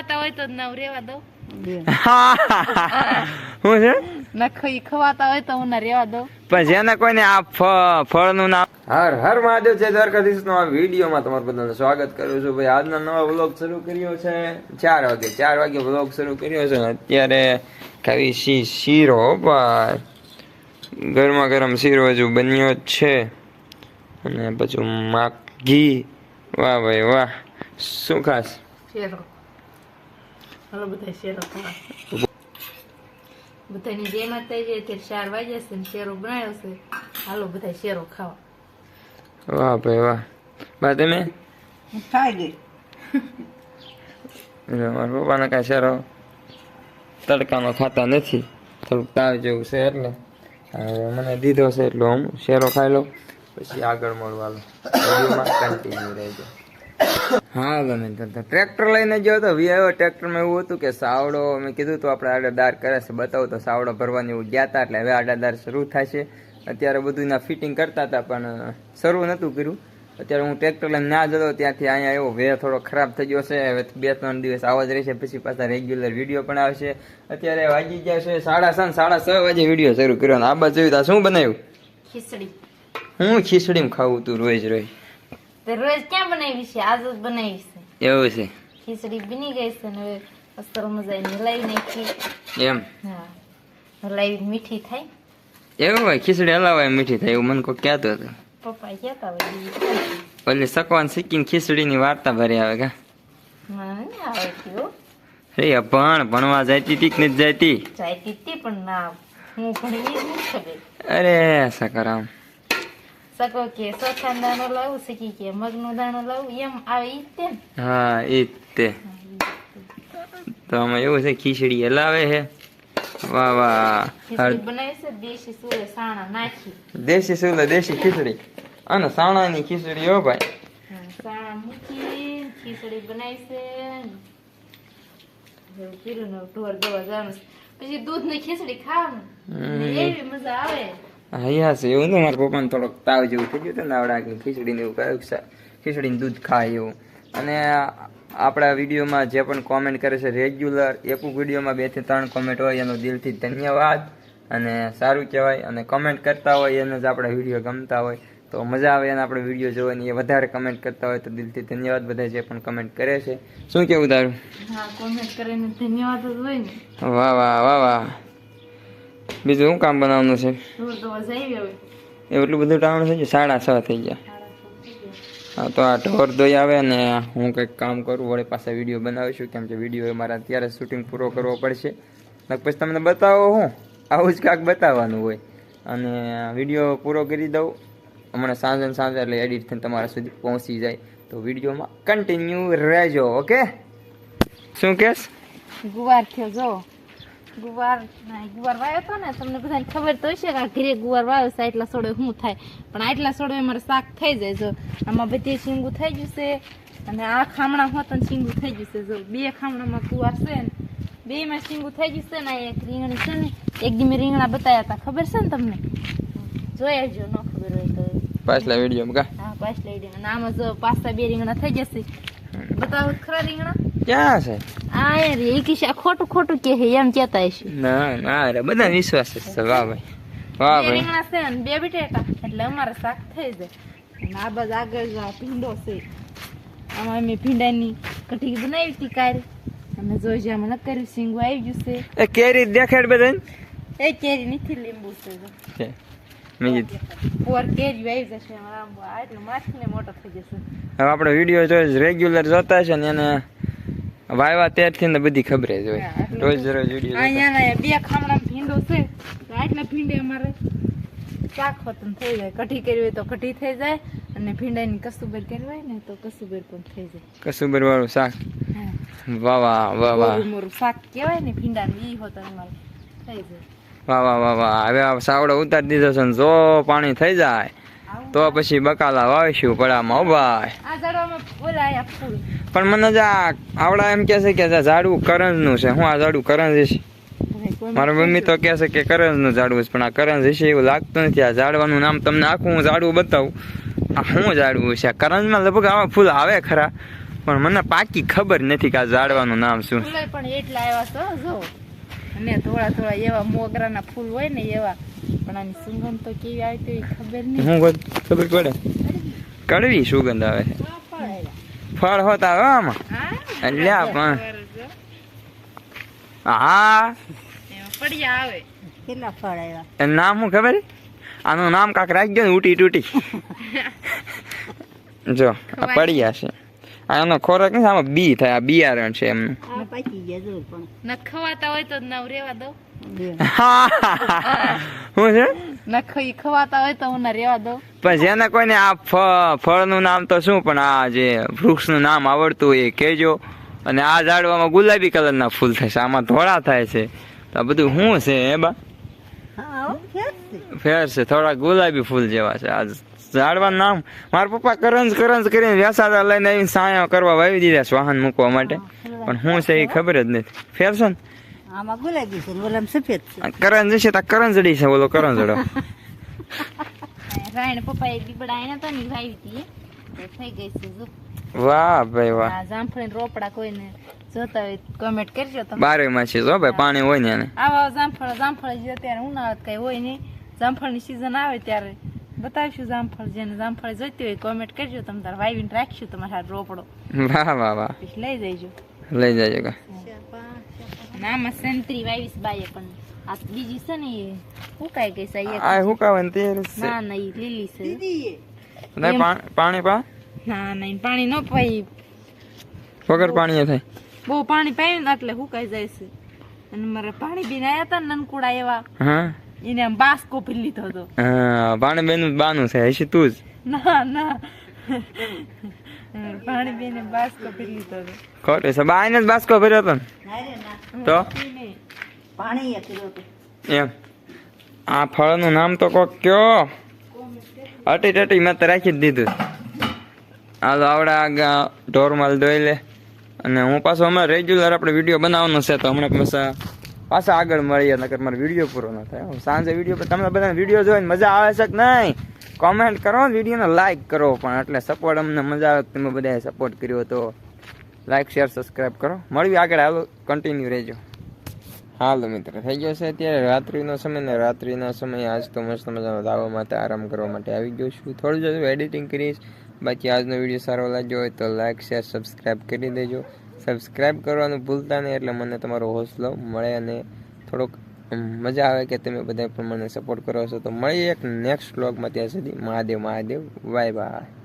ખવાતા હોય તો નવ રેવા દઉં. હું. છે? નખ ઈ ખવાતા હોય તો હું ના રેવા દઉં. પણ જેને કોઈને આ ફળનું નામ હર હર મહાદેવ છે દ્વારકાધીશ નો આ વિડીયોમાં તમારું બધાનું સ્વાગત કરું છું. ભાઈ આજનો નવો વ્લોગ શરૂ કર્યો છે. ચાર વાગે ચાર વાગે વ્લોગ શરૂ કર્યો છે. અત્યારે ખાવી શી શીરો ભાઈ. ગરમા ગરમ શીરો હજુ બન્યો જ છે. અને પછી માક વાહ ભાઈ વાહ. શું ખાસ? શેરો. હાલો બધા શેરો ખાવા બધાની જય માતા છે અત્યારે ચાર વાગ્યા છે ને શેરો બનાવ્યો છે હાલો બધા શેરો ખાવા વાહ ભાઈ વાહ બા તમે ખાઈ ગઈ મારા પપ્પાને કાંઈ શેરો તડકાનો ખાતા નથી થોડુંક તાવ જેવું છે એટલે હવે મને દીધો છે એટલે હું શેરો ખાઈ લઉં પછી આગળ મળવાનું કન્ટિન્યુ રહેજો હા ગમે તો ટ્રેક્ટર લઈને ગયો હતો વી આવ્યો ટ્રેક્ટરમાં એવું હતું કે સાવડો મેં કીધું તો આપણે આડાદાર કરે છે બતાવું. તો સાવડો ભરવાની એવું ગયા હતા એટલે હવે આડાદાર શરૂ થશે અત્યારે બધું એના ફિટિંગ કરતા હતા પણ શરૂ નહોતું કર્યું. અત્યારે હું ટ્રેક્ટર લઈને ના જતો ત્યાંથી અહીંયા એવો વે થોડો ખરાબ થઈ ગયો છે. હવે બે ત્રણ દિવસ આવા જ રહેશે પછી પાછા રેગ્યુલર વીડિયો પણ આવશે. અત્યારે વાગી ગયા છે સાડા સાત સાડા છ વાગે વીડિયો શરૂ કર્યો આ બાજુ તો શું બનાવ્યું? ખીચડી. હું ખીચડીમાં ખાવું તું રોજ રોજ. તે રોજ ક્યાં બનાવી છે? આજ જ બનાવી છે. એવું છે? ખીચડી બની ગઈ છે ને હવે અસ્તર મજાની હલાવી નાખી. એમ? હા. હલાવી મીઠી થાય. એવું હોય? ખીચડી હલાવાય મીઠી થાય? એવું મને કોઈ કહેતો હતો. પપ્પા કહેતા હોય. ઓલી સકવાન શીખીને ખીચડીની વાર્તા ભરી આવે કા? મને આવડતી હો. રે ભણ ભણવા જતી તી કે નથી જતી ચાયતી તી પણ ના હું ભણી જ નથી અરે સકારામ સકો કે ચોથા દાણો લાવું શીખી કે મગનો દાણો લાવું એમ આવે ઈ તે હા એ તે તો આમાં એવું છે ખીચડી હલાવે છે વાહ વાહ બનાવી છે દેશી સુરે સાણા નાખી દેશી સુરે દેશી ખીચડી અને સાણાની ખીચડી હો ભાઈ સાણા મૂકી ખીચડી બનાવી છે એવું નો ઢોર દવા જવાનું પછી દૂધની ખીચડી ખાવાનું એવી મજા આવે હા છે એવું ને મારા પપ્પાને થોડોક તાવ જેવું થઈ ગયું હતું ને આવડા કે ખીચડીને એવું કહ્યું ખીચડીને દૂધ ખાય એવું. અને આપણા વિડીયોમાં જે પણ કોમેન્ટ કરે છે રેગ્યુલર એક વિડીયોમાં બેથી ત્રણ કોમેન્ટ હોય એનો દિલથી ધન્યવાદ. અને સારું કહેવાય. અને કમેન્ટ કરતા હોય એને જ આપણા વીડિયો ગમતા હોય. તો મજા આવે એને આપણે વીડિયો જોવાની. એ વધારે કમેન્ટ કરતા હોય તો દિલથી ધન્યવાદ બધા જે પણ કમેન્ટ કરે છે. શું કેવું તારું? હા કોમેન્ટ કરીને ધન્યવાદ જ હોય ને. વાહ વાહ વાહ વાહ. બીજું શું કામ બનાવવાનું છે? એટલું બધું ટાણું થઈ ગયું સાડા છ થઈ ગયા? સાડા છ થઈ ગયા. હા તો આ ઢોર દોઈ આવે ને હું કંઈક કામ કરું વળી પાસે વીડિયો બનાવીશું કેમ કે વીડિયો મારે અત્યારે શૂટિંગ પૂરો કરવો પડશે. પછી તમને બતાવો હું આવું જ કાંક બતાવવાનું હોય. અને વીડિયો પૂરો કરી દઉં. હમણાં સાંજે સાંજે એટલે એડિટ થઈને તમારા સુધી પહોંચી જાય. તો વિડીયોમાં કન્ટિન્યુ રહેજો ઓકે શું કહેશ ગુવાર થયો જો. ગુવાર ગુવાર વાયો હતો ને તમને બધાને ખબર તો હશે કે ઘરે ગુવાર વાવ્યો છે આટલા સોડે શું થાય? પણ આટલા સોડે મારે શાક થઈ જાય જો. આમાં બધી શીંગું થઈ ગયું છે અને આ ખામણા હોત ને શીંગું થઈ ગયું છે જો. બે ખામણામાં ગુવાર છે ને બે માં શીંગું થઈ ગયું છે ને એક રીંગણી છે ને એક દી મેં રીંગણા બતાવ્યા હતા ખબર છે ને તમને? જોયા જો ન ખબર હોય તો. પાછલા વિડીયોમાં કા? હા પાછ લઈ આમાં જો પાછા બે રીંગણા થઈ જશે. બતાવો ખરા રીંગણા? ક્યાં છે? આ એ કિસ્સા ખોટું ખોટું કે એમ કેતા હશે. ના ના અરે બધા વિશ્વાસ છે. વાહ ભાઈ વાહ ભાઈ. રીંગણા છે ને બે બટેટા એટલે અમારે શાક થઈ જાય. અને આ બાજુ આગળ જો ભીંડો છે. આમાં અમે ભીંડાની કઢી બનાવી હતી કાલ. અને જોઈ છે આમાં કર્યું શીંગું આવી ગયું છે. એ કેરી દેખાડ બધાને? એ કેરી નથી લીંબુ છે મેં હવે આપણો વીડિયો જો રેગ્યુલર જોતા છે ને એને વાયવા ત્યારથી ને બધી ખબર જ હોય. રોજ રોજ ઉડી અહીંયા બે ખામડા ભીંડો છે. તો આટલા ભીંડે અમારે શાક ખતમ થઈ જાય. કઢી કરવી હોય તો કઢી થઈ જાય અને ભીંડાની કસુબર કરી હોય ને તો કસુબર પણ થઈ જાય. કસુબર વાળું શાક. વાહ વાહ વાહ વાહ. મોરું શાક કહેવાય ને ભીંડાનું ઈ હોતા અમારે થઈ જાય. વાહ વાહ વાહ વાહ. હવે સાવડો ઉતારી દીધો છે ને જો પાણી થઈ જાય. તો પછી બકાલા વાવીશું પડામાં હો ભાઈ. પણ મને જ આવડા એમ કે છે કે ઝાડવું કરંજનું છે. હું આ ઝાડવું કરંજ છે મારા મમ્મી તો કહે છે કે કરંજનું ઝાડવું છે પણ આ કરંજ છે એવું લાગતું નથી. આ ઝાડવાનું નામ તમને આખું હું ઝાડવું બતાવું. આ શું ઝાડવું છે? આ કરંજમાં લગભગ આવા ફૂલ આવે ખરા પણ મને પાકી ખબર નથી કે આ ઝાડવાનું નામ શું. પણ એટલા આવ્યા તો જો. અને થોડા થોડા એવા મોગરાના ફૂલ હોય ને એવા પણ આની સુગંધ તો કેવી આવી તેવી ખબર નહીં. હું કોઈ ખબર પડે? કડવી સુગંધ આવે છે. ફળ હોત આવે આમાં? હા. અલ્યા પણ. હા. એમાં આવે. કેટલા ફળ આવ્યા નામ હું ખબર? આનું નામ કાંક રાખજો ને ઉટી તૂટી. જો આ પડ્યા છે. આ એનો ખોરાક નથી આમાં બી થાય આ બિયારણ છે એમનું. આ પાકી ગયા જો પણ. ન ખવાતા હોય તો નવ રેવા દો. શું છે ન ખવાતા હોય તો હું ના રેવા દો પણ જેને કોઈને આ ફળનું નામ તો શું પણ આ જે વૃક્ષનું નામ આવડતું હોય એ કહેજો અને આ ઝાડવામાં ગુલાબી કલરના ફૂલ થાય છે આમાં ધોળા થાય છે તો આ બધું શું છે એ બા હા ફેર છે. થોડા ગુલાબી ફૂલ જેવા છે આ ઝાડવાનું નામ મારા પપ્પા કરંજ કરંજ કરીને વ્યાસાદા લઈને આવીને સાયા કરવા વાવી દીધા છે વાહન મૂકવા માટે પણ શું છે એ ખબર જ નથી ફેર છે ને આમાં ગુલાબી છે ઓલામાં સફેદ છે. કરંજ છે તા કરંજડી છે બોલો કરંજડો. રાયણ પપ્પા એ બીબડા આયા હતા ને વાવી હતી. એ થઈ ગઈ છે જો. વાહ ભાઈ વાહ. આ જામફળી રોપડા કોઈને જોતા હોય કમેન્ટ કરજો તમે. બારે માં છે જો ભાઈ પાણી હોય ને આવા જામફળ જામફળ જે અત્યારે ઉનાળાત કઈ હોય નહીં. જામફળની સીઝન આવે ત્યારે બતાવીશું જામફળ જેને જામફળ જોઈતી હોય કોમેન્ટ કરજો તમે તાર વાવીને રાખશું તમારા રોપડો. વાહ વાહ વાહ. લઈ જઈજો. લઈ જજો કા. અને આમાં સંતરી વાવીશ બાઈએ પણ આ બીજી છે ને એ ઉકાઈ ગઈ છે. આ હુકાવાની તૈયારી છે. ના ના ઈ લીલી છે. દીદી નહીં, પાણી પા. ના ના પાણી ન પાઈ વગર પાણી થાય. બહુ પાણી પાઈ ને એટલે હુકાઈ જાય છે. અને મારે પાણી બીને આયા હતા ને નનકુડા એવા. હા. એને આમ બાસ્કો કોપી લીધો હતો. હા પાણી બેન બાનું છે હશે તું જ. ના ના. પાણી બીને બાસ્કો પી લીધો ખોટું છે. બાઈને જ બાસ્કો ભર્યો હતો ને? ના રે ના. તો? પાણી તો એમ. આ ફળનું નામ તો કોક કયો? અટી ટટી મેં તો રાખી જ દીધું. હાલો આવડે આગળ ઢોરમાલ ધોઈ લે. અને હું પાછો હમણાં રેગ્યુલર આપણે વીડિયો બનાવવાનો છે તો હમણાં પાછા પાછા આગળ મળીએ નકર મારો વીડિયો પૂરો ન થાય. હું સાંજે વીડિયો પર તમને બધા વીડિયો જોઈને મજા આવે છે કે નહીં? કોમેન્ટ કરો, વિડીયોને લાઈક કરો પણ એટલે સપોર્ટ અમને મજા આવે તમે બધાએ સપોર્ટ કર્યો તો લાઈક શેર સબસ્ક્રાઈબ કરો. મળ્યું આગળ, હાલો કન્ટિન્યુ રહેજો. હાલો મિત્ર, થઈ ગયો છે અત્યારે રાત્રિનો સમય ને રાત્રિનો સમય આજ તો મસ્ત મજાનો દાવો માટે આરામ કરવા માટે આવી ગયો છું. થોડું જતું એડિટિંગ કરીશ. બાકી આજનો વીડિયો સારો લાગ્યો હોય તો લાઈક શેર સબસ્ક્રાઈબ કરી દેજો. સબસ્ક્રાઈબ કરવાનું ભૂલતા નહીં એટલે મને તમારો હોસલો મળે અને થોડોક મજા આવે કે તમે બધા પણ મને સપોર્ટ કરો છો. તો મળીએ એક નેક્સ્ટ વ્લોગમાં ત્યાં સુધી મહાદેવ મહાદેવ. Bye bye